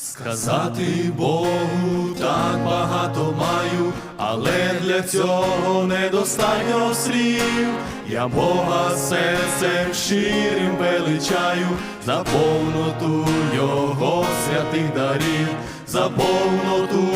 Сказати Богу так багато маю, але для цього недостатньо слів. Я Бога серцем щирим величаю, за повноту Його святих дарів, за повноту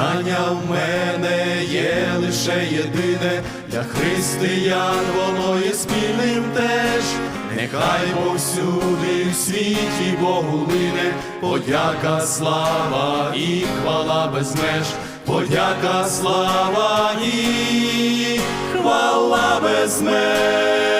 Бажання в мене є лише єдине, для християн воно є спільним теж. Нехай повсюди в світі Богу лине, подяка, слава і хвала без меж, подяка, слава і хвала без меж.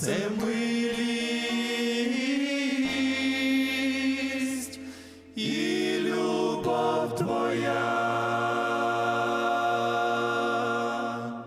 Це милість і любов Твоя.